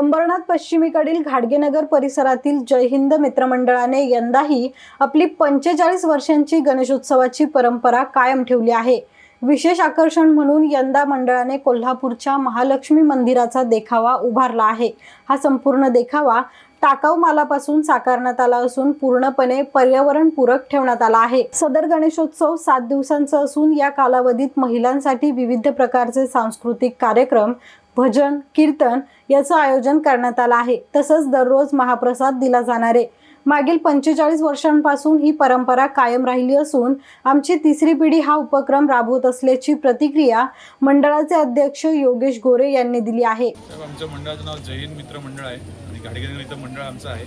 अंबरनाथ पश्चिमेकडील घाडगेनगर परिसरातील जय हिंद मित्रमंडळाने यंदाही आपली पंचेचाळीस वर्षांची गणेशोत्सवाची परंपरा कायम ठेवली आहे. विशेष आकर्षण म्हणून यंदा मंडळाने कोल्हापूरच्या महालक्ष्मी मंदिराचा देखावा उभारला आहे. हा संपूर्ण देखावा टाकाऊ मालापासून साकारण्यात आला असून पूर्णपणे पर्यावरणपूरक ठेवण्यात आला आहे. सदर गणेशोत्सव सात दिवसांचा असून या कालावधीत महिलांसाठी विविध प्रकारचे सांस्कृतिक कार्यक्रम भजन कीर्तन याचं आयोजन करण्यात आलं आहे. तसंच दररोज महाप्रसाद दिला जाणार आहे. मागील पंचेचाळीस वर्षांपासून ही परंपरा कायम राहिली असून आमची तिसरी पिढी हा उपक्रम राबवत असल्याची प्रतिक्रिया मंडळाचे अध्यक्ष योगेश गोरे यांनी दिली आहे. आमच्या मंडळाचं नाव जय हिंद मित्र मंडळ आहे आणि गाडगेनगर इथं मंडळ आमचं आहे.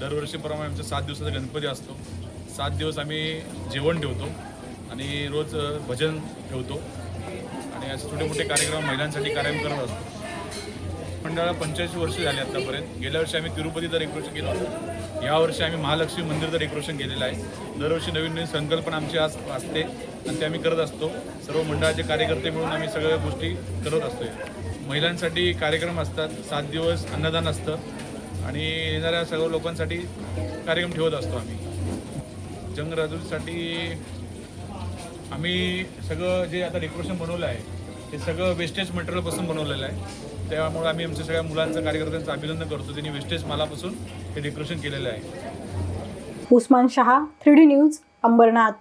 दरवर्षीप्रमाणे आमचा सात दिवसाचा गणपती असतो. सात दिवस आम्ही जेवण ठेवतो आणि रोज भजन ठेवतो आणि असे छोटे मोठे कार्यक्रम महिलांसाठी कार्यक्रम करत असतो. मंडळाला पंच्याऐंशी वर्ष झाली आतापर्यंत. गेल्या वर्षी आम्ही तिरुपती तर एक वर्ष केलं होतं. यावर्षी आम्ही महालक्ष्मी मंदिरचं डेकोरेशन केलेलं आहे. दरवर्षी नवीन नवीन संकल्पना आमची आज असते आणि ते आम्ही करत असतो. सर्व मंडळाचे कार्यकर्ते मिळून आम्ही सगळ्या गोष्टी करत असतो महिलांसाठी कार्यक्रम असतात. सात दिवस अन्नदान असतं आणि येणाऱ्या सर्व लोकांसाठी कार्यक्रम ठेवत असतो आम्ही. जंगराजूसाठी आम्ही सगळं जे आता डेकोरेशन बनवलं आहे हे सगळं वेस्टेज मटेरियलपासून बनवलेलं आहे. त्यामुळे आम्ही आमच्या सगळ्या मुलांचं कार्यकर्त्यांचं अभिनंदन करतो. त्यांनी वेस्टेज मालापासून हे डेकोरेशन केलेलं आहे. Usman Shah three D news Ambernath.